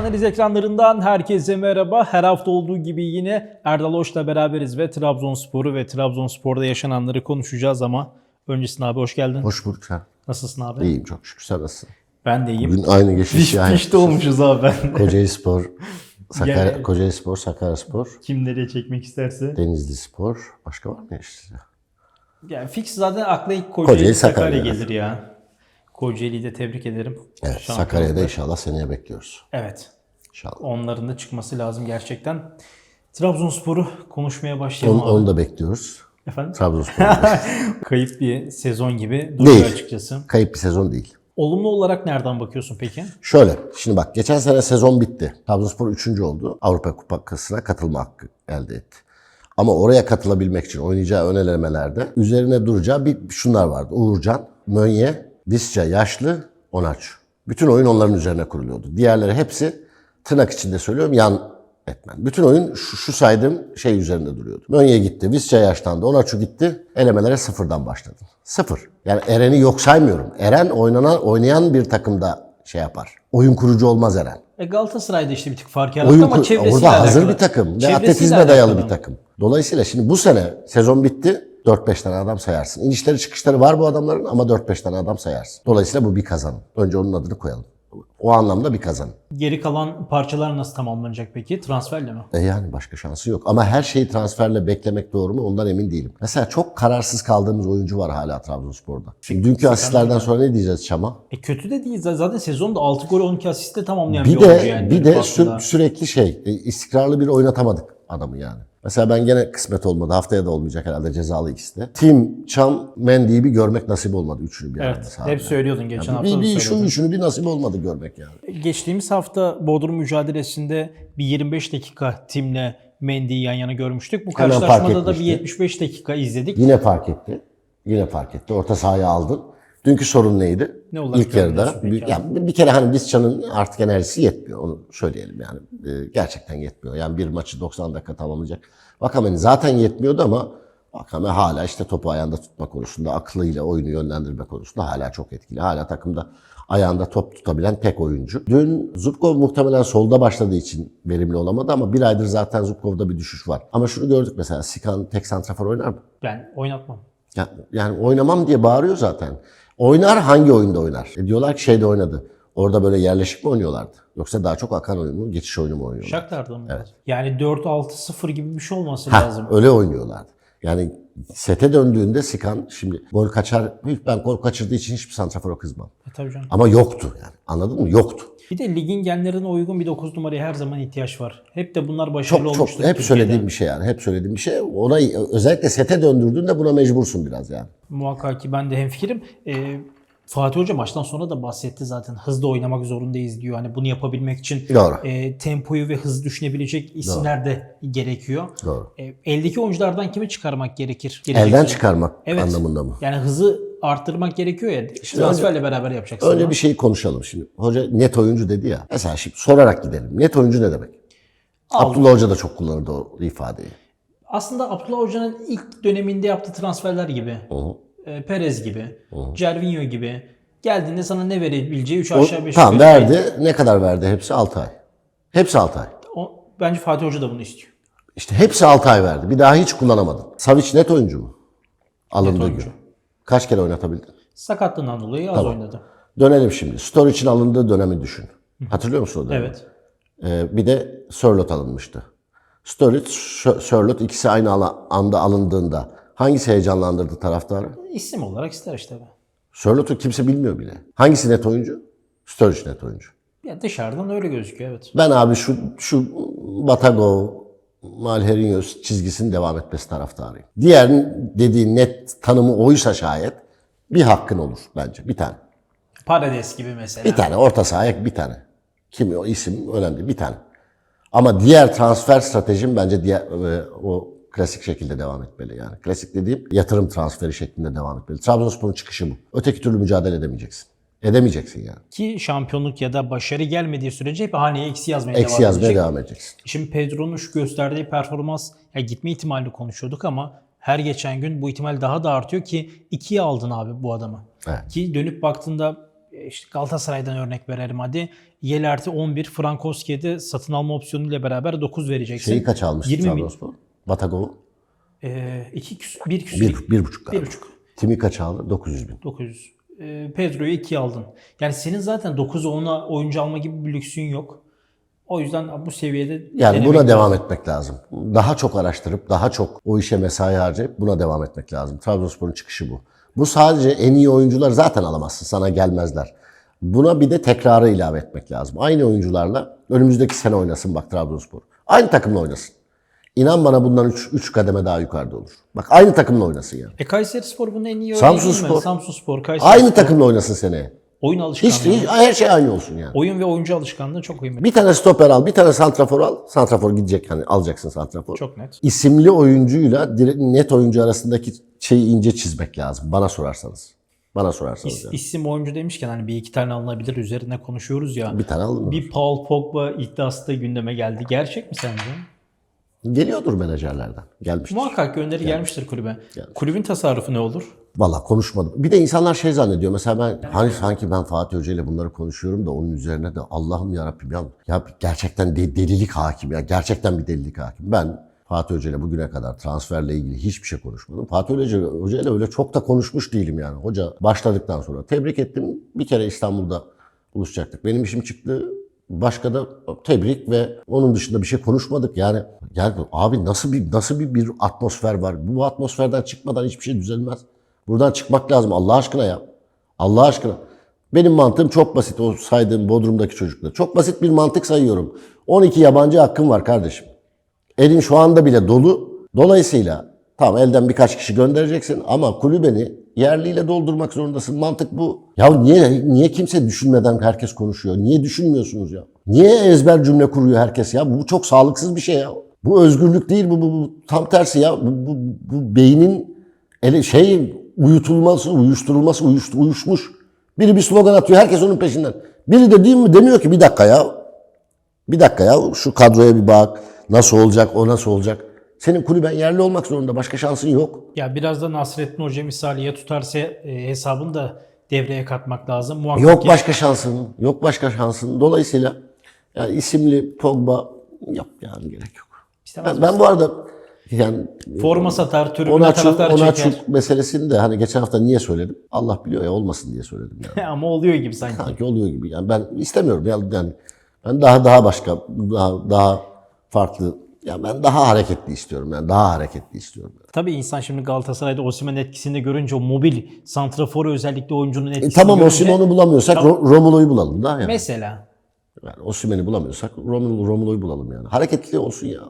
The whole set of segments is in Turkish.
Analiz ekranlarından herkese merhaba. Her hafta olduğu gibi yine Erdal Hoş'la beraberiz ve Trabzonspor'u ve Trabzonspor'da yaşananları konuşacağız ama öncesinde abi hoş geldin. Hoş bulduk sen. Nasılsın abi? İyiyim çok şükür. Sen nasılsın? Ben de iyiyim. Bugün aynı geçiş yani. pişti olmuşuz abi ben. Kocaeli Spor, Sakarya, Gene- Kocaeli Spor, Sakarya Spor, Kim nereye çekmek isterse. Denizli Spor. Başka var mı işte? Yani fix zaten akla ilk Kocaeli, Kocaeli, Sakarya, Sakarya. gelir ya. Kocaeli'yi de tebrik ederim. Evet. Sakarya'da inşallah seneye bekliyoruz. Evet. İnşallah. Onların da çıkması lazım gerçekten. Trabzonspor'u konuşmaya başlayalım Onu, onu da bekliyoruz. Efendim? Trabzonspor. Kayıp bir sezon gibi duruyor Değil. açıkçası. Kayıp bir sezon değil. Olumlu olarak nereden bakıyorsun peki? Şöyle, şimdi bak geçen sene sezon bitti. Trabzonspor 3. oldu. Avrupa Kupası'na katılma hakkı elde etti. Ama oraya katılabilmek için oynayacağı ön elemelerde üzerine duracağı bir şunlar vardı. Uğurcan, Mönye, Visca, Yaşlı, Onaç. Bütün oyun onların üzerine kuruluyordu. Diğerleri hepsi tırnak içinde söylüyorum yan etmen. Bütün oyun şu, şu saydığım şey üzerinde duruyordu. Mönye gitti, Visca yaşlandı, Onaçu gitti. Elemelere sıfırdan başladı. Sıfır. Yani Eren'i yok saymıyorum. Eren oynanan, oynayan bir takımda şey yapar. Oyun kurucu olmaz Eren. E Galatasaray'da işte bir tık fark yarattı Oyun ama çevresiyle orada hazır alakalı. bir takım ve atletizme dayalı bir takım. Dolayısıyla şimdi bu sene sezon bitti. 4-5 tane adam sayarsın. İnişleri çıkışları var bu adamların ama 4-5 tane adam sayarsın. Dolayısıyla bu bir kazanım. Önce onun adını koyalım. O anlamda bir kazanım. Geri kalan parçalar nasıl tamamlanacak peki? Transferle mi? E yani başka şansı yok. Ama her şeyi transferle beklemek doğru mu ondan emin değilim. Mesela çok kararsız kaldığımız oyuncu var hala Trabzonspor'da. Şimdi dünkü asistlerden sonra ne diyeceğiz Çam'a? E kötü de değil. Zaten sezonda 6 gol 12 asistle tamamlayan bir, Bir oyuncu de yani. bir de sü- sürekli şey e, istikrarlı bir oynatamadık adamı yani. Mesela ben gene kısmet olmadı. Haftaya da olmayacak herhalde cezalı ikisi de. Tim, Çam, Mendy'yi bir görmek nasip olmadı üçünü bir arada Evet. sahada. Hep söylüyordun geçen hafta. bir, bir şu üçünü bir nasip olmadı görmek yani. Geçtiğimiz hafta Bodrum mücadelesinde bir 25 dakika Tim'le Mendy'yi yan yana görmüştük. Bu Hemen karşılaşmada da bir etmişti. 75 dakika izledik. Yine fark etti. Yine fark etti. Orta sahaya aldın. Dünkü sorun neydi? Ne olarak İlk yarıda. Bir, ya bir- kere hani Visca'nın artık enerjisi yetmiyor. Onu söyleyelim yani. Ee, gerçekten yetmiyor. Yani bir maçı 90 dakika tamamlayacak. Vakame'nin zaten yetmiyordu ama Vakame hala işte topu ayağında tutma konusunda, aklıyla oyunu yönlendirme konusunda hala çok etkili. Hala takımda ayağında top tutabilen tek oyuncu. Dün Zubkov muhtemelen solda başladığı için verimli olamadı ama bir aydır zaten Zubkov'da bir düşüş var. Ama şunu gördük mesela Sikan tek santrafor oynar mı? Ben oynatmam. Ya- Yani oynamam diye bağırıyor zaten. Oynar hangi oyunda oynar? E diyorlar ki şeyde oynadı. Orada böyle yerleşik mi oynuyorlardı? Yoksa daha çok akan oyun mu, geçiş oyunu mu oynuyorlar? Shakhtar'da mı? Yani 4-6-0 gibi bir şey olması Heh, lazım. öyle oynuyorlardı. Yani sete döndüğünde Sikan şimdi gol kaçar, ben gol kaçırdığı için hiçbir santrafora kızmam. E, tabii canım. Ama yoktu yani. Anladın mı? Yoktu. Bir de ligin genlerine uygun bir 9 numaraya her zaman ihtiyaç var. Hep de bunlar başarılı Çok çok olmuştur. hep Türkiye'de. söylediğim bir şey yani. Hep söylediğim bir şey. Ona özellikle sete döndürdüğünde buna mecbursun biraz yani. Muhakkak ki ben de hemfikirim. Ee, Fatih Hoca maçtan sonra da bahsetti zaten. Hızlı oynamak zorundayız diyor. Hani bunu yapabilmek için Doğru. e, tempoyu ve hızı düşünebilecek isimler de gerekiyor. Doğru. E, eldeki oyunculardan kimi çıkarmak gerekir? Elden çıkarmak Evet. anlamında mı? Yani hızı arttırmak gerekiyor ya. transferle beraber yapacaksın. Önce ama. bir şey konuşalım şimdi. Hoca net oyuncu dedi ya. Mesela şimdi sorarak gidelim. Net oyuncu ne demek? Aldım. Abdullah Hoca da çok kullanırdı o ifadeyi. Aslında Abdullah Hoca'nın ilk döneminde yaptığı transferler gibi. E, Perez gibi. Cervinho gibi. Geldiğinde sana ne verebileceği 3 O, aşağı 5 tamam verdi. Ne kadar verdi? Hepsi 6 ay. Hepsi 6 ay. O, bence Fatih Hoca da bunu istiyor. İşte hepsi 6 ay verdi. Bir daha hiç kullanamadın. Savic net oyuncu mu? Alındığı gün. Kaç kere oynatabildin? Sakatlığından dolayı az oynadı. Dönelim şimdi. Storage'in alındığı dönemi düşün. Hatırlıyor musun o dönemi? Evet. Ee, bir de Sörlot alınmıştı. Sturridge, Sö- Sörlot ikisi aynı anda alındığında hangisi heyecanlandırdı taraftarı? İsim olarak ister işte. Sörlot'u kimse bilmiyor bile. Hangisi net oyuncu? Sturridge net oyuncu. Ya dışarıdan öyle gözüküyor evet. Ben abi şu şu Batagov, Malherinos çizgisinin devam etmesi taraftarıyım. Diğer dediğin net tanımı oysa şayet bir hakkın olur bence. Bir tane. Parades gibi mesela. Bir tane orta sahaya bir tane. Kim o isim önemli değil, bir tane. Ama diğer transfer stratejim bence diğer e, o klasik şekilde devam etmeli yani. Klasik dediğim yatırım transferi şeklinde devam etmeli. Trabzonspor'un çıkışı bu. Öteki türlü mücadele edemeyeceksin. Edemeyeceksin yani. Ki şampiyonluk ya da başarı gelmediği sürece hep haneye eksi yazmaya Eksi devam yazmaya edecek. devam edeceksin. Şimdi Pedro'nun şu gösterdiği performans ya gitme ihtimalini konuşuyorduk ama her geçen gün bu ihtimal daha da artıyor ki ikiye aldın abi bu adamı. Evet. Ki dönüp baktığında e, işte Galatasaray'dan örnek verelim hadi. Yel artı 11 Frankowski'ye de satın alma opsiyonu ile beraber 9 vereceksin. Şeyi kaç almış 20 bin. Trabzonspor? Batagov'u? Ee, iki küs, bir küsür, Bir, bir buçuk bir galiba. buçuk. Timi kaç aldı? 900 bin. 900. Ee, Pedro'yu 2 aldın. Yani senin zaten 9'a 10'a oyuncu alma gibi bir lüksün yok. O yüzden bu seviyede Yani buna lazım. devam etmek lazım. Daha çok araştırıp, daha çok o işe mesai harcayıp buna devam etmek lazım. Trabzonspor'un çıkışı bu. Bu sadece en iyi oyuncular zaten alamazsın. Sana gelmezler. Buna bir de tekrarı ilave etmek lazım. Aynı oyuncularla önümüzdeki sene oynasın bak Trabzonspor. Aynı takımla oynasın. İnan bana bundan 3 kademe daha yukarıda olur. Bak aynı takımla oynasın ya. E Kayseri Spor bunun en iyi örneği Samsun değil mi? Spor. Samsun Spor, Kayseri Aynı Spor. takımla oynasın seneye. Oyun alışkanlığı. Hiç, hiç her şey aynı olsun yani. Oyun ve oyuncu alışkanlığı çok kıymetli. Bir tane stoper al, bir tane santrafor al. Santrafor gidecek hani alacaksın santrafor. Çok net. isimli oyuncuyla direkt net oyuncu arasındaki şeyi ince çizmek lazım. Bana sorarsanız. Bana sorarsanız. İs- yani. isim oyuncu demişken hani bir iki tane alınabilir üzerine konuşuyoruz ya. Bir tane alın mı? Bir Paul Pogba iddiası da gündeme geldi. Gerçek mi sence? Geliyordur menajerlerden. Gelmiştir. Muhakkak gönderi gelmiştir kulübe. Gelmiş. Kulübün tasarrufu ne olur? Valla konuşmadım. Bir de insanlar şey zannediyor. Mesela ben hani sanki ben Fatih Hoca ile bunları konuşuyorum da onun üzerine de Allah'ım yarabbim ya, ya gerçekten de, delilik hakim ya. Gerçekten bir delilik hakim. Ben Fatih Hoca ile bugüne kadar transferle ilgili hiçbir şey konuşmadım. Fatih Hoca, Hoca ile öyle çok da konuşmuş değilim yani. Hoca başladıktan sonra tebrik ettim. Bir kere İstanbul'da buluşacaktık. Benim işim çıktı. Başka da tebrik ve onun dışında bir şey konuşmadık. Yani yani abi nasıl bir nasıl bir, bir atmosfer var? Bu atmosferden çıkmadan hiçbir şey düzelmez. Buradan çıkmak lazım Allah aşkına ya. Allah aşkına. Benim mantığım çok basit. O saydığım Bodrum'daki çocuklar. Çok basit bir mantık sayıyorum. 12 yabancı hakkım var kardeşim. Elin şu anda bile dolu. Dolayısıyla tamam elden birkaç kişi göndereceksin ama kulübeni yerliyle doldurmak zorundasın. Mantık bu. Ya niye niye kimse düşünmeden herkes konuşuyor? Niye düşünmüyorsunuz ya? Niye ezber cümle kuruyor herkes ya? Bu çok sağlıksız bir şey ya. Bu özgürlük değil bu, bu, bu tam tersi ya. Bu, bu, bu beynin ele, şey uyutulması, uyuşturulması, uyuş, uyuşmuş. Biri bir slogan atıyor herkes onun peşinden. Biri de değil mi demiyor ki bir dakika ya. Bir dakika ya şu kadroya bir bak. Nasıl olacak, o nasıl olacak? Senin kulüben yerli olmak zorunda. Başka şansın yok. Ya biraz da Nasrettin Hoca misali ya tutarsa e, hesabını da devreye katmak lazım. Muhakkak Yok başka şansın. Yok başka şansın. Dolayısıyla yani isimli Pogba yok yani gerek yok. İstemez Ben, ben bu arada yani Forma satar, tribüne Onaçu, taraftar Onaçu çeker. meselesini de hani geçen hafta niye söyledim? Allah biliyor ya olmasın diye söyledim yani. Ama oluyor gibi sanki. Sanki oluyor gibi. Yani ben istemiyorum ya yani ben daha daha başka daha daha farklı ya ben daha hareketli istiyorum yani daha hareketli istiyorum. Tabii insan şimdi Galatasaray'da Osimhen etkisini görünce o mobil santraforu özellikle oyuncunun E, etkisini tamam görünce Osimhen'i bulamıyorsak Ro- Romulo'yu bulalım da yani. mesela yani Osimhen'i bulamıyorsak Romulo, Romulo'yu bulalım yani. Hareketli olsun ya.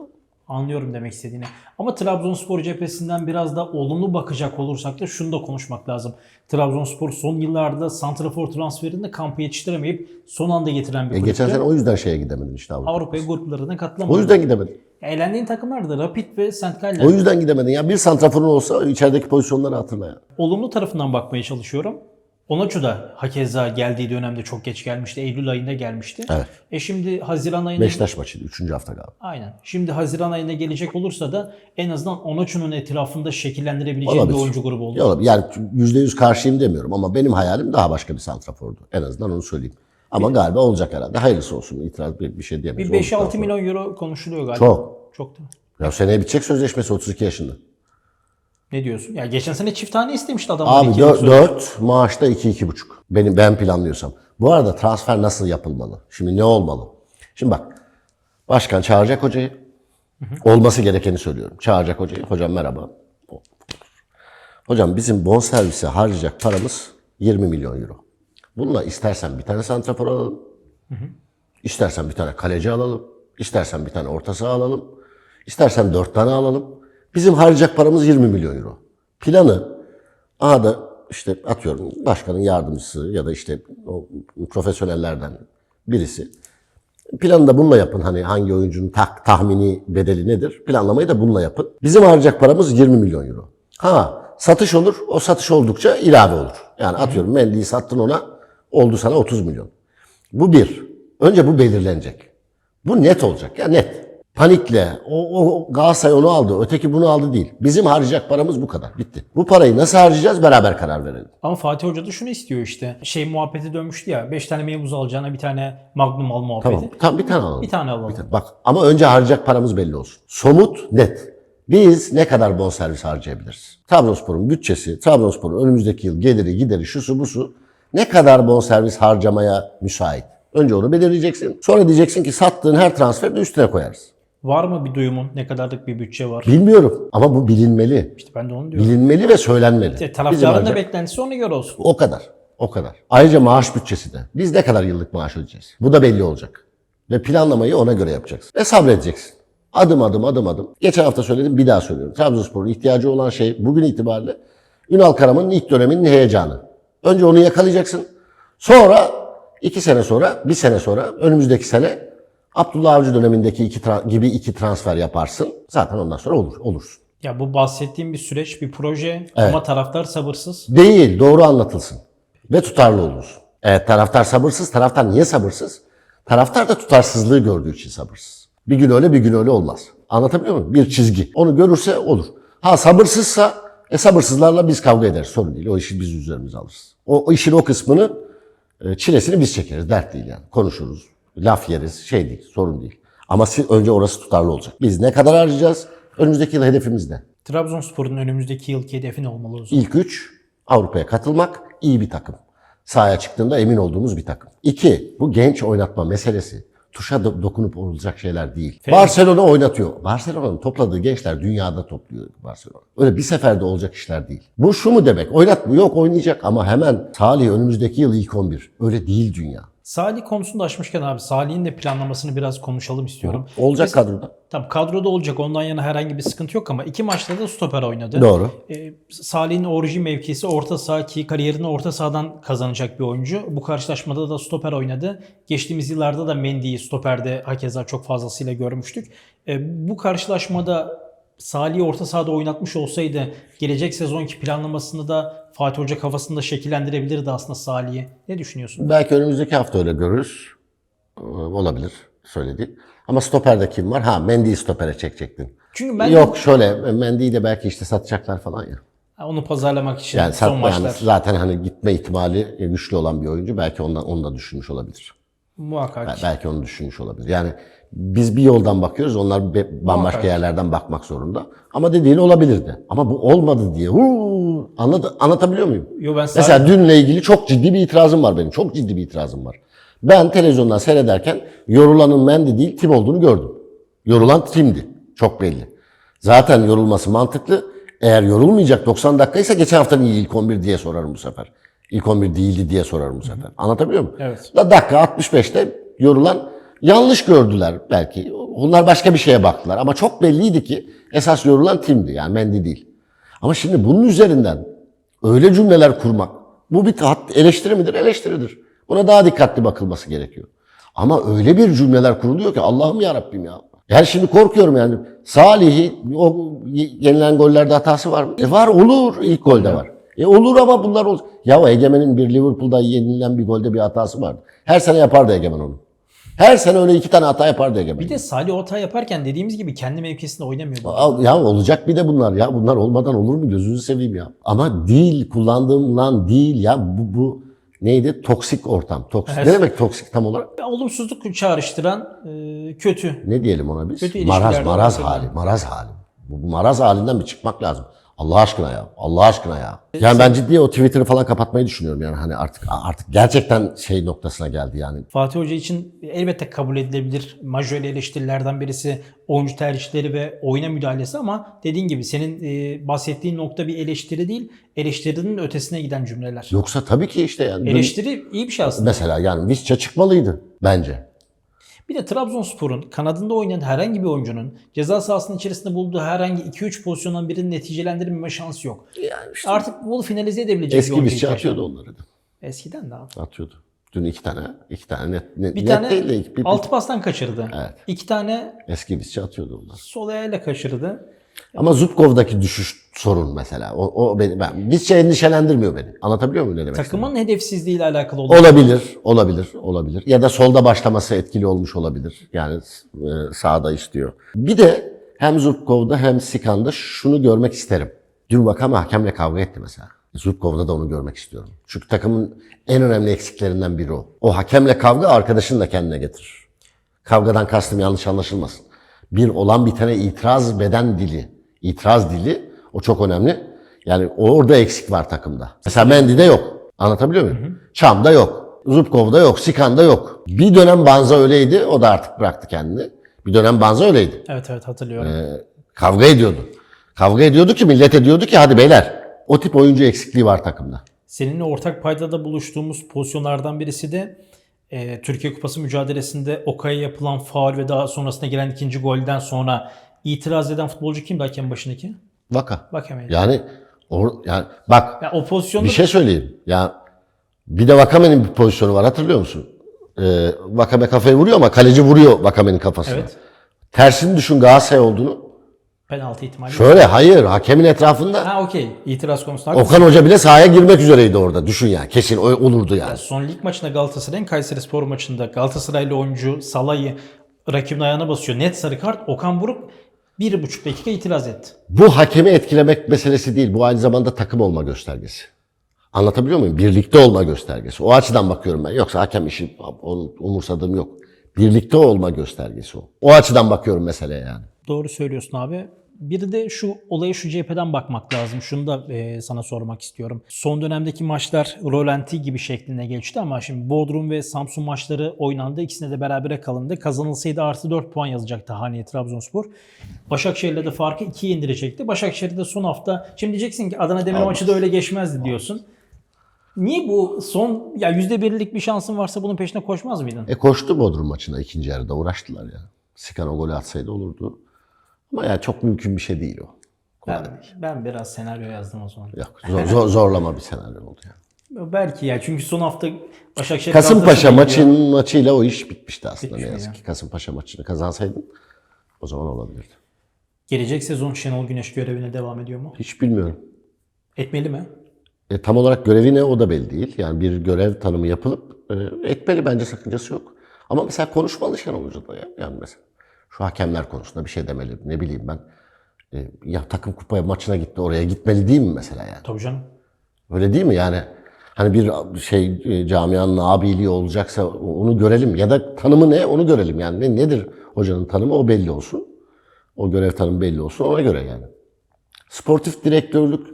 Anlıyorum demek istediğini. Ama Trabzonspor cephesinden biraz da olumlu bakacak olursak da şunu da konuşmak lazım. Trabzonspor son yıllarda santrafor transferinde kampı yetiştiremeyip son anda getiren bir E, geçen sene o yüzden şeye gidemedin işte Avrupa. Avrupa'ya gruplarına katılamadı. O yüzden gidemedin. Eğlendiğin takımlar da Rapid ve St. Gallen. O yüzden gidemedin. Ya bir santraforun olsa içerideki pozisyonları hatırla ya. Olumlu tarafından bakmaya çalışıyorum. Onaçu da hakeza geldiği dönemde çok geç gelmişti. Eylül ayında gelmişti. Evet. E şimdi Haziran ayında Beşiktaş maçıydı. Üçüncü hafta galiba. Aynen. Şimdi Haziran ayına gelecek olursa da en azından Onaçu'nun etrafında şekillendirebileceği bir oyuncu grubu olur. Olabilir. Yani yüzde yüz karşıyım demiyorum ama benim hayalim daha başka bir santrafordu. En azından onu söyleyeyim. Ama galiba olacak herhalde. Hayırlısı olsun. İtiraz bir, bir şey diyemeyiz. Bir Olduktan 5-6 sonra. milyon euro konuşuluyor galiba. Çok. Çok değil mi? Ya seneye bitecek sözleşmesi 32 yaşında. Ne diyorsun? Ya geçen sene çift tane istemişti adam. Abi 4, 4 maaşta 2-2,5. Benim ben planlıyorsam. Bu arada transfer nasıl yapılmalı? Şimdi ne olmalı? Şimdi bak. Başkan çağıracak hocayı. Olması gerekeni söylüyorum. Çağıracak hocayı. Hocam merhaba. Hocam bizim bonservise harcayacak paramız 20 milyon euro. Bununla istersen bir tane santrafor alalım. İstersen bir tane kaleci alalım. İstersen bir tane orta saha alalım. İstersen dört tane alalım. Bizim harcayacak paramız 20 milyon euro. Planı aha da işte atıyorum başkanın yardımcısı ya da işte o profesyonellerden birisi. Planı da bununla yapın. Hani hangi oyuncunun tak, tahmini bedeli nedir? Planlamayı da bununla yapın. Bizim harcayacak paramız 20 milyon euro. Ha satış olur. O satış oldukça ilave olur. Yani atıyorum Mendy'yi sattın ona oldu sana 30 milyon. Bu bir. Önce bu belirlenecek. Bu net olacak ya net. Panikle o, o Galatasaray onu aldı, öteki bunu aldı değil. Bizim harcayacak paramız bu kadar. Bitti. Bu parayı nasıl harcayacağız beraber karar verelim. Ama Fatih Hoca da şunu istiyor işte. Şey muhabbeti dönmüştü ya. 5 tane meybuz alacağına bir tane Magnum al muhabbeti. Tamam. Tam bir tane alalım. Bir tane alalım. Bak ama önce harcayacak paramız belli olsun. Somut, net. Biz ne kadar bonservis harcayabiliriz? Trabzonspor'un bütçesi, Trabzonspor'un önümüzdeki yıl geliri, gideri, şusu busu ne kadar bonservis harcamaya müsait? Önce onu belirleyeceksin. Sonra diyeceksin ki sattığın her transferi de üstüne koyarız. Var mı bir duyumun? Ne kadarlık bir bütçe var? Bilmiyorum ama bu bilinmeli. İşte ben de onu diyorum. Bilinmeli ve söylenmeli. İşte taraftarın da beklentisi ona göre olsun. O kadar. O kadar. Ayrıca maaş bütçesi de. Biz ne kadar yıllık maaş ödeyeceğiz? Bu da belli olacak. Ve planlamayı ona göre yapacaksın. Ve sabredeceksin. Adım adım adım adım. Geçen hafta söyledim bir daha söylüyorum. Trabzonspor'un ihtiyacı olan şey bugün itibariyle Ünal Karaman'ın ilk döneminin heyecanı. Önce onu yakalayacaksın. Sonra iki sene sonra, bir sene sonra önümüzdeki sene Abdullah Avcı dönemindeki iki gibi iki transfer yaparsın. Zaten ondan sonra olur, olursun. Ya bu bahsettiğim bir süreç, bir proje ama taraftar sabırsız. Değil, doğru anlatılsın. Ve tutarlı olursun. Evet, taraftar sabırsız. Taraftar niye sabırsız? Taraftar da tutarsızlığı gördüğü için sabırsız. Bir gün öyle, bir gün öyle olmaz. Anlatabiliyor muyum? Bir çizgi. Onu görürse olur. Ha sabırsızsa, e sabırsızlarla biz kavga ederiz. Sorun değil. O işi biz üzerimize alırız. O, o işin o kısmını, e, çilesini biz çekeriz. Dert değil yani. Konuşuruz. Laf yeriz. Şey değil. Sorun değil. Ama si- önce orası tutarlı olacak. Biz ne kadar harcayacağız? Önümüzdeki yıl hedefimiz ne? Trabzonspor'un önümüzdeki yılki hedefi ne olmalı o zaman? İlk üç Avrupa'ya katılmak iyi bir takım. Sahaya çıktığında emin olduğumuz bir takım. İki, bu genç oynatma meselesi tuşa do- dokunup olacak şeyler değil. Fena. Barcelona oynatıyor. Barcelona'nın topladığı gençler dünyada topluyor Barcelona. Öyle bir seferde olacak işler değil. Bu şu mu demek? Oynatmıyor, yok oynayacak ama hemen Salih önümüzdeki yıl ilk 11. Öyle değil dünya. Salih konusunu açmışken abi Salih'in de planlamasını biraz konuşalım istiyorum. Olacak Biz- kadroda. Tabii kadroda olacak ondan yana herhangi bir sıkıntı yok ama iki maçta da stoper oynadı. Doğru. Ee, Salih'in orijin mevkisi orta saha ki kariyerini orta sahadan kazanacak bir oyuncu. Bu karşılaşmada da stoper oynadı. Geçtiğimiz yıllarda da Mendy'yi stoperde hakeza çok fazlasıyla görmüştük. Ee, bu karşılaşmada Salih'i orta sahada oynatmış olsaydı gelecek sezonki planlamasını da Fatih Hoca kafasında şekillendirebilirdi aslında Salih'i. Ne düşünüyorsun? Belki önümüzdeki hafta öyle görürüz. Ee, Olabilir söyledi. Ama stoperde kim var? Ha Mendy'yi stopere çekecektin. Çünkü ben Yok şöyle Mendy'yi de belki işte satacaklar falan ya. onu pazarlamak için Yani son satma yani maçlar zaten hani gitme ihtimali güçlü olan bir oyuncu. Belki ondan onu da düşünmüş olabilir. muhakkak. Bel- Belki onu düşünmüş olabilir. Yani biz bir yoldan bakıyoruz. Onlar bambaşka Muhakkak. yerlerden bakmak zorunda. Ama dediğin olabilirdi. Ama bu olmadı diye. Huu, anlat, anlatabiliyor muyum? Yo ben Salih- Mesela dünle ilgili çok ciddi bir itirazım var benim. Çok ciddi bir itirazım var. Ben televizyondan seyrederken yorulanın Mendy değil Tim olduğunu gördüm. Yorulan Tim'di. Çok belli. Zaten yorulması mantıklı. Eğer yorulmayacak 90 dakikaysa geçen hafta niye ilk 11 diye sorarım bu sefer. İlk 11 değildi diye sorarım bu sefer. Anlatabiliyor muyum? Evet. Da dakika 65'te yorulan yanlış gördüler belki. Onlar başka bir şeye baktılar. Ama çok belliydi ki esas yorulan Tim'di. Yani Mendy değil. Ama şimdi bunun üzerinden öyle cümleler kurmak, bu bir eleştiri midir? Eleştiridir. Buna daha dikkatli bakılması gerekiyor. Ama öyle bir cümleler kuruluyor ki Allah'ım ya Rabbim ya. Yani şimdi korkuyorum yani. Salih'i o yenilen gollerde hatası var mı? E var olur. ilk golde var. E olur ama bunlar olur. Ya Egemen'in bir Liverpool'da yenilen bir golde bir hatası vardı. Her sene yapardı Egemen onu. Her sene öyle iki tane hata yapardı Egemen. Bir de Salih o hata yaparken dediğimiz gibi kendi mevkisinde oynamıyordu. Al- Ya olacak bir de bunlar ya. Bunlar olmadan olur mu? Gözünüzü seveyim ya. Ama değil kullandığım lan değil ya. Bu, bu neydi? Toksik ortam. Toksik. Evet. Ne demek toksik tam olarak? Olumsuzluk çağrıştıran e, kötü. Ne diyelim ona biz? Kötü maraz, maraz hali. Maraz hali. Bu bu maraz halinden bir çıkmak lazım. Allah aşkına ya. Allah aşkına ya. Yani ben ciddi o Twitter'ı falan kapatmayı düşünüyorum yani hani artık artık gerçekten şey noktasına geldi yani. Fatih Hoca için elbette kabul edilebilir majör eleştirilerden birisi oyuncu tercihleri ve oyuna müdahalesi ama dediğin gibi senin e, bahsettiğin nokta bir eleştiri değil, eleştirinin ötesine giden cümleler. Yoksa tabii ki işte yani. Eleştiri iyi bir şey aslında. Mesela yani Visca çıkmalıydı bence. Bir de Trabzonspor'un kanadında oynayan herhangi bir oyuncunun ceza sahasının içerisinde bulduğu herhangi 2-3 pozisyondan birinin neticelendirmeme şansı yok. Yani işte Artık bunu finalize edebilecek bir eski ihtiyaç var. atıyordu onları da. Eskiden de abi. Atıyordu. Dün iki tane, iki tane net, net, Bir net tane değil de iki, bir, altı pastan kaçırdı. Evet. İki tane eski Visca atıyordu onlar. sol ayağıyla kaçırdı. Ama Zubkov'daki düşüş sorun mesela. O, o beni, ben, hiç şey endişelendirmiyor beni. Anlatabiliyor muyum ne demek? Takımın hedefsizliğiyle alakalı olabilir. Olabilir, olabilir, olabilir. Ya da solda başlaması etkili olmuş olabilir. Yani e, sağda istiyor. Bir de hem Zubkov'da hem Sikan'da şunu görmek isterim. Dün bakan hakemle kavga etti mesela. Zubkov'da da onu görmek istiyorum. Çünkü takımın en önemli eksiklerinden biri o. O hakemle kavga arkadaşını da kendine getirir. Kavgadan kastım yanlış anlaşılmasın. Bir olan bitene itiraz beden dili, itiraz dili o çok önemli. Yani orada eksik var takımda. Mesela Mendy'de yok. Anlatabiliyor muyum? Çam'da yok. Zubkov'da yok. Sikan'da yok. Bir dönem Banza öyleydi. O da artık bıraktı kendini. Bir dönem Banza öyleydi. Evet evet hatırlıyorum. Ee, Kavga ediyordu. Kavga ediyordu ki millet ediyordu ki hadi beyler. O tip oyuncu eksikliği var takımda. Seninle ortak paydada buluştuğumuz pozisyonlardan birisi de e, Türkiye Kupası mücadelesinde Okay'a yapılan faul ve daha sonrasında gelen ikinci golden sonra itiraz eden futbolcu kimdi hakem başındaki? Vaka. Hemen. Ya. Yani, or, yani bak o pozisyonda bir şey söyleyeyim. Ya bir de Vakame'nin bir pozisyonu var hatırlıyor musun? Ee, Vakame kafayı vuruyor ama kaleci vuruyor Vakame'nin kafasına. Evet. Tersini düşün Galatasaray olduğunu. Penaltı ihtimali. Şöyle hayır hakemin etrafında Ha okey. İtiraz konusunda haklısın. Okan Hoca bile sahaya girmek üzereydi orada. Düşün ya. Kesin o- olurdu yani. Son lig maçında Galatasaray'ın Kayseri Spor maçında Galatasaraylı oyuncu Salah'ı rakibin ayağına basıyor. Net sarı kart. Okan Buruk bir buçuk dakika itiraz etti. Bu hakemi etkilemek meselesi değil. Bu aynı zamanda takım olma göstergesi. Anlatabiliyor muyum? Birlikte olma göstergesi. O açıdan bakıyorum ben. Yoksa hakem işi onu umursadığım yok. Birlikte olma göstergesi o. O açıdan bakıyorum meseleye yani. Doğru söylüyorsun abi. Bir de şu olaya şu cepheden bakmak lazım. Şunu da e, sana sormak istiyorum. Son dönemdeki maçlar rolanti gibi şeklinde geçti ama şimdi Bodrum ve Samsun maçları oynandı. İkisine de berabere kalındı. Kazanılsaydı artı 4 puan yazacaktı Haniye Trabzonspor. Başakşehir'le de farkı 2'ye indirecekti. Başakşehir de son hafta şimdi diyeceksin ki Adana Demir maçı da öyle geçmezdi diyorsun. Niye bu son ya %1'lik bir şansın varsa bunun peşine koşmaz mıydın? E koştu Bodrum maçına ikinci yarıda uğraştılar ya. Sikan o golü atsaydı olurdu. Ama yani çok mümkün bir şey değil o. Kolay Ben, değil. ben biraz senaryo yazdım o zaman. Yok, zor, zor- zorlama bir senaryo oldu yani. Belki ya çünkü son hafta Başakşehir Kasımpaşa maçın maçıyla o iş bitmişti aslında Bitmiş ne yazık ya? ki. Kasımpaşa maçını kazansaydın o zaman olabilirdi. Gelecek sezon Şenol Güneş görevine devam ediyor mu? Hiç bilmiyorum. Etmeli mi? E, tam olarak görevi ne o da belli değil. Yani bir görev tanımı yapılıp e, etmeli bence sakıncası yok. Ama mesela konuşmalı Şenol Hoca da ya. Yani mesela şu hakemler konusunda bir şey demeli. Ne bileyim ben. E, ya takım kupa maçına gitti oraya gitmeli değil mi mesela yani? Tabii canım. Öyle değil mi yani? Hani bir şey e, camianın abiliği olacaksa onu görelim ya da tanımı ne onu görelim yani ne, nedir hocanın tanımı o belli olsun. O görev tanımı belli olsun ona göre yani. Sportif direktörlük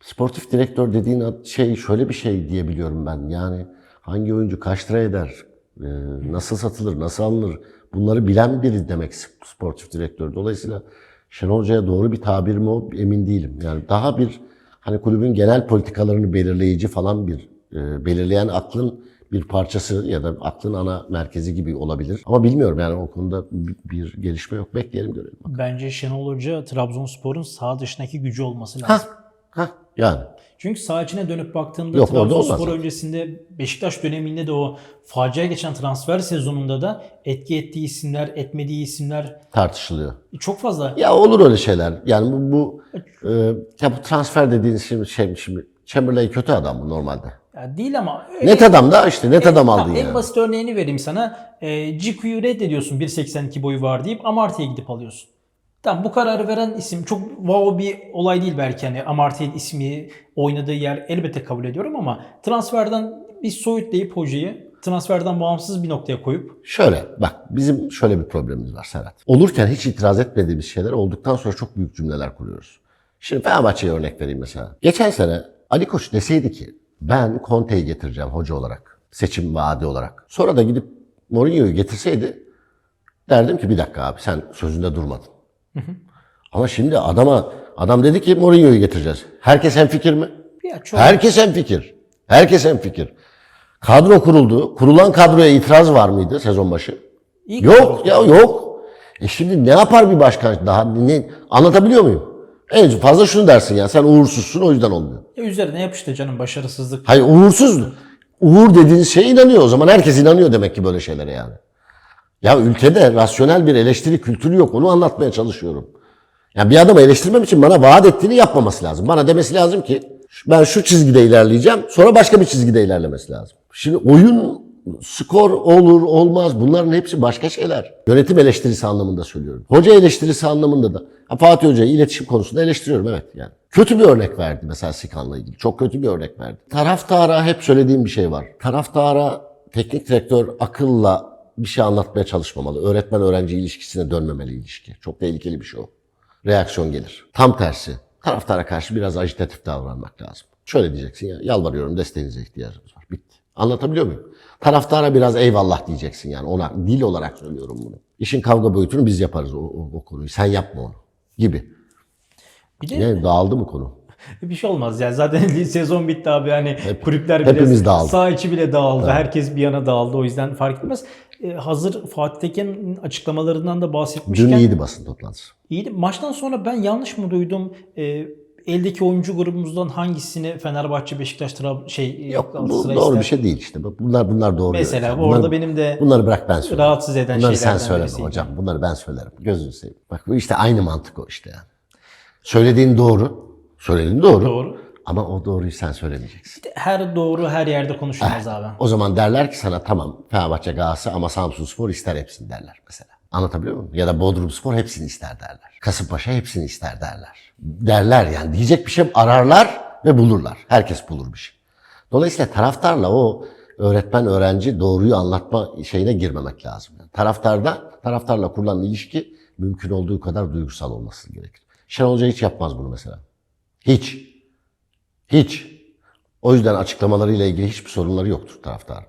sportif direktör dediğin şey şöyle bir şey diyebiliyorum ben. Yani hangi oyuncu kaç lira eder? e, nasıl satılır? Nasıl alınır? Bunları bilen biri demek sportif direktör. Dolayısıyla Şenol Hoca'ya doğru bir tabir mi o emin değilim. Yani daha bir hani kulübün genel politikalarını belirleyici falan bir e, belirleyen aklın bir parçası ya da aklın ana merkezi gibi olabilir. Ama bilmiyorum yani o konuda bir, gelişme yok. Bekleyelim görelim. Bence Şenol Hoca Trabzonspor'un sağ dışındaki gücü olması lazım. Ha yani Çünkü sağ içine dönüp baktığında Yok, Trabzonspor öncesinde Beşiktaş döneminde de o facia geçen transfer sezonunda da etki ettiği isimler, etmediği isimler tartışılıyor. çok fazla. Ya olur öyle şeyler. Yani bu, bu e, ya bu transfer dediğiniz şimdi şey şimdi Chamberlain kötü adam normalde. Ya değil ama Net adam da işte net adam Tamam, aldın En yani. basit örneğini vereyim sana. E, Ciku'yu reddediyorsun 1.82 boyu var deyip Amartya'ya gidip alıyorsun. Tamam bu kararı veren isim çok wow bir olay değil belki hani Amartya'nın ismi oynadığı yer elbette kabul ediyorum ama transferden bir soyutlayıp hocayı transferden bağımsız bir noktaya koyup Şöyle bak bizim şöyle bir problemimiz var Serhat. Olurken hiç itiraz etmediğimiz şeyler olduktan sonra çok büyük cümleler kuruyoruz. Şimdi Fenerbahçe'ye örnek vereyim mesela. Geçen sene Ali Koç deseydi ki ben Conte'yi getireceğim hoca olarak. Seçim vaadi olarak. Sonra da gidip Mourinho'yu getirseydi derdim ki bir dakika abi sen sözünde durmadın. Ama şimdi adama adam dedi ki Mourinho'yu getireceğiz. Herkes hemfikir mi? ya çok Herkes hemfikir. Herkes hemfikir. Kadro kuruldu. Kurulan kadroya itiraz var mıydı sezon başı? İlk Yok ya yok. E şimdi ne yapar bir başkan daha ne anlatabiliyor muyum? En fazla şunu dersin ya sen uğursuzsun o yüzden olmuyor. Ya üzerine yapıştı canım başarısızlık. Hayır uğursuz. Uğur dediğiniz şeye inanıyor o zaman herkes inanıyor demek ki böyle şeylere yani. Ya ülkede rasyonel bir eleştiri kültürü yok onu anlatmaya çalışıyorum. Yani bir adamı eleştirmem için bana vaat ettiğini yapmaması lazım. Bana demesi lazım ki ben şu çizgide ilerleyeceğim. Sonra başka bir çizgide ilerlemesi lazım. Şimdi oyun skor olur olmaz bunların hepsi başka şeyler. Yönetim eleştirisi anlamında söylüyorum. Hoca eleştirisi anlamında da. Ha, Fatih Hoca'yı iletişim konusunda eleştiriyorum evet yani. Kötü bir örnek verdi mesela Sikan'la ilgili. Çok kötü bir örnek verdi. Taraftara hep söylediğim bir şey var. Taraftara teknik direktör akılla bir şey anlatmaya çalışmamalı. Öğretmen öğrenci ilişkisine dönmemeli ilişki. Çok tehlikeli bir şey o. Reaksiyon gelir. Tam tersi. Taraftara karşı biraz ajitatif davranmak lazım. Şöyle diyeceksin ya yalvarıyorum desteğinize ihtiyacımız var. Bitti. Anlatabiliyor muyum? Taraftara biraz eyvallah diyeceksin yani ona dil olarak söylüyorum bunu. İşin kavga boyutunu biz yaparız o, o, o konuyu. Sen yapma onu gibi. Bir de Yani dağıldı mı konu? Bir şey olmaz yani zaten sezon bitti abi hani kulüpler hepimiz biraz dağıldık. sağ içi bile dağıldı. Herkes bir yana dağıldı o yüzden fark etmez. Ee, hazır Fatih Tekin'in açıklamalarından da bahsetmişken Dün iyiydi basın toplantısı. iyiydi. Maçtan sonra ben yanlış mı duydum? Ee, eldeki oyuncu grubumuzdan hangisini Fenerbahçe, Beşiktaş, Trab şey Yok bu doğru ister? bir şey değil işte. Bunlar bunlar doğru. Mesela yönetim. orada Bunlar- benim de Bunları bırak ben söyleyeyim. rahatsız eden Bunları sen söyleme birisiydi. hocam. Bunları ben söylerim. Gözünü seveyim. Bak bu işte aynı mantık o işte yani. Söylediğin doğru. Söylediğin doğru. Doğru. Ama o doğruyu sen söylemeyeceksin. Her doğru her yerde konuşulmaz abi. O zaman derler ki sana tamam Fenerbahçe Galatasaray ama Samsun Spor ister hepsini derler mesela. Anlatabiliyor muyum? Ya da Bodrum Spor hepsini ister derler. Kasımpaşa hepsini ister derler. Derler yani diyecek bir şey ararlar ve bulurlar. Herkes bulur bir şey. Dolayısıyla taraftarla o öğretmen öğrenci doğruyu anlatma şeyine girmemek lazım. Yani taraftarda taraftarla kurulan ilişki mümkün olduğu kadar duygusal olması gerekir. Şenol Hoca hiç yapmaz bunu mesela. Hiç. Hiç. O yüzden açıklamalarıyla ilgili hiçbir sorunları yoktur taraftar.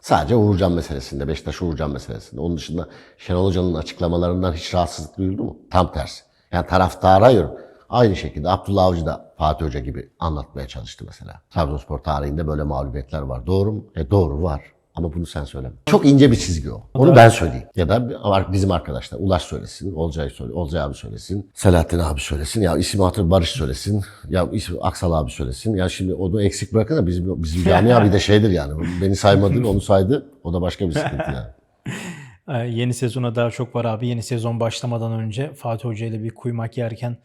Sadece Uğurcan meselesinde, Beşiktaş Uğurcan meselesinde. Onun dışında Şenol Hoca'nın açıklamalarından hiç rahatsızlık duyuldu mu? Tam tersi. Yani taraftara yorum. Aynı şekilde Abdullah Avcı da Fatih Hoca gibi anlatmaya çalıştı mesela. Trabzonspor tarihinde böyle mağlubiyetler var. Doğru mu? E doğru var. Ama bunu sen söyleme. Çok ince bir çizgi o. Onu ben söyleyeyim. Ya da bizim arkadaşlar Ulaş söylesin, Olcay, söyle, Olcay abi söylesin, Selahattin abi söylesin, ya isim hatır Barış söylesin, ya isim Aksal abi söylesin. Ya şimdi onu eksik bırakın da bizim bizim camia bir de şeydir yani. Beni saymadın, onu saydı. O da başka bir sıkıntı yani. Yeni sezona daha çok var abi. Yeni sezon başlamadan önce Fatih Hoca ile bir kuymak yerken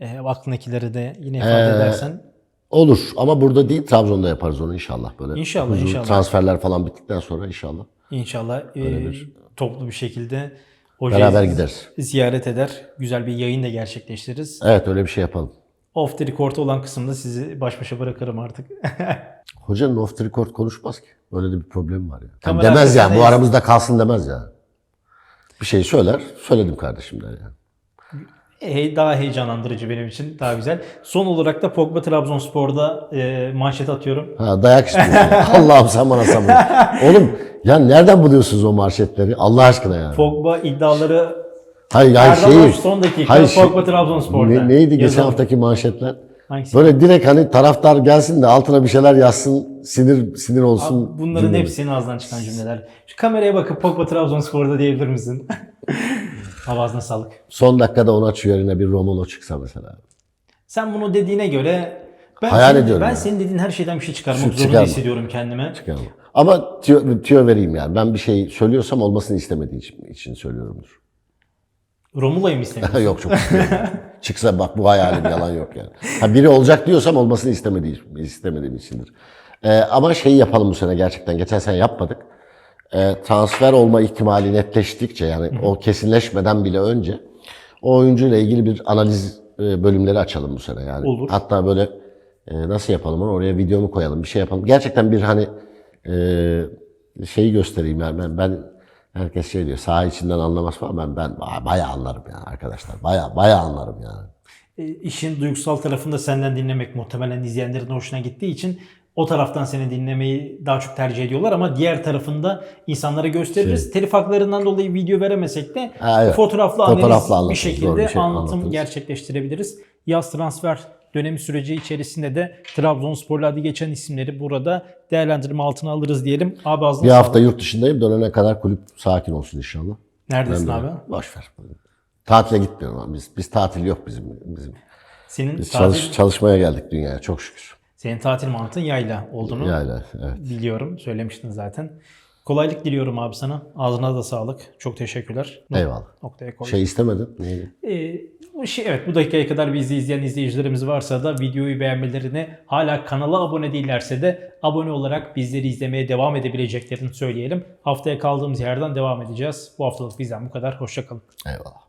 e, aklındakileri de yine ifade Ee, edersen. Olur ama burada değil Trabzon'da yaparız onu inşallah böyle. İnşallah, Uzun inşallah. Transferler falan bittikten sonra inşallah. İnşallah e, toplu bir şekilde hocayı Beraber gideriz. ziyaret eder. Güzel bir yayın da gerçekleştiririz. Evet öyle bir şey yapalım. Off the record olan kısımda sizi baş başa bırakırım artık. Hocanın off the record konuşmaz ki. Öyle de bir problem var ya. Yani Kamera demez ya bu arkasındayız. aramızda kalsın demez ya. Bir şey söyler. Söyledim kardeşim der yani. Hey, daha heyecanlandırıcı benim için. Daha güzel. Son olarak da Pogba Trabzonspor'da e, manşet atıyorum. Ha dayak istiyor. Allah'ım sen bana sabır. Oğlum ya nereden buluyorsunuz o marşetleri? Allah aşkına yani. Pogba iddiaları Hayır hayır. Hoş son dakika Hayır, şey- Pogba Trabzonspor'da. Ne- neydi geçen Yazalım. haftaki manşetler? Hangisi? Böyle direkt hani taraftar gelsin de altına bir şeyler yazsın, sinir sinir olsun. Abi bunların cümle. hepsinin ağzından çıkan cümleler. Şu kameraya bakıp Pogba Trabzonspor'da diyebilir misin? Havazına sağlık. Son dakikada açıyor yerine bir Romulo çıksa mesela. Sen bunu dediğine göre ben, Hayal senin, ediyorum ben ya. senin dediğin her şeyden bir şey çıkarmak Şu zorunda çıkarma. hissediyorum kendime. Yani. Ama tüyo, tüyo vereyim yani. Ben bir şey söylüyorsam olmasını istemediği için, için söylüyorumdur. Romulo'yu mu istemiyorsun? yok çok istiyorum. Çıksa bak bu hayalim yalan yok yani. Ha, biri olacak diyorsam olmasını istemediği, istemediğim içindir. Ee, ama şeyi yapalım bu sene gerçekten. Geçen sene yapmadık. Ee, transfer olma ihtimali netleştikçe yani o kesinleşmeden bile önce o oyuncuyla ilgili bir analiz e, bölümleri açalım bu sene yani. Olur. Hatta böyle e, nasıl yapalım onu oraya videomu koyalım bir şey yapalım. Gerçekten bir hani e, şeyi göstereyim yani ben, ben herkes şey diyor saha içinden anlamaz falan ben ben bayağı anlarım yani arkadaşlar bayağı bayağı anlarım yani. E, işin duygusal tarafında senden dinlemek muhtemelen izleyenlerin hoşuna gittiği için o taraftan seni dinlemeyi daha çok tercih ediyorlar ama diğer tarafında insanlara gösteririz. Telif haklarından dolayı video veremesek de Şey- Ha, evet. fotoğraflı, Fotoğraflı analiz bir şekilde bir şey anlatım anlatırız. gerçekleştirebiliriz. Yaz transfer dönemi süreci içerisinde de Trabzonspor'la adı geçen isimleri burada değerlendirme altına alırız diyelim. Abi ağzına Bir sağlık. hafta yurt dışındayım dönene kadar kulüp sakin olsun inşallah. Neredesin Ben abi? Boş ver. Tatile gitmiyorum abi. Biz, biz tatil yok bizim. bizim. Senin Biz tatil, çalış, çalışmaya geldik dünyaya çok şükür. Senin tatil mantığın yayla olduğunu Yayla, evet. biliyorum. Söylemiştin zaten. Kolaylık diliyorum abi sana. Ağzına da sağlık. Çok teşekkürler. Eyvallah. Noktaya koy. Şey istemedin. Neydi? Ee, şey, evet bu dakikaya kadar bizi izleyen izleyicilerimiz varsa da videoyu beğenmelerini hala kanala abone değillerse de abone olarak bizleri izlemeye devam edebileceklerini söyleyelim. Haftaya kaldığımız yerden devam edeceğiz. Bu haftalık bizden bu kadar. Hoşçakalın. Eyvallah.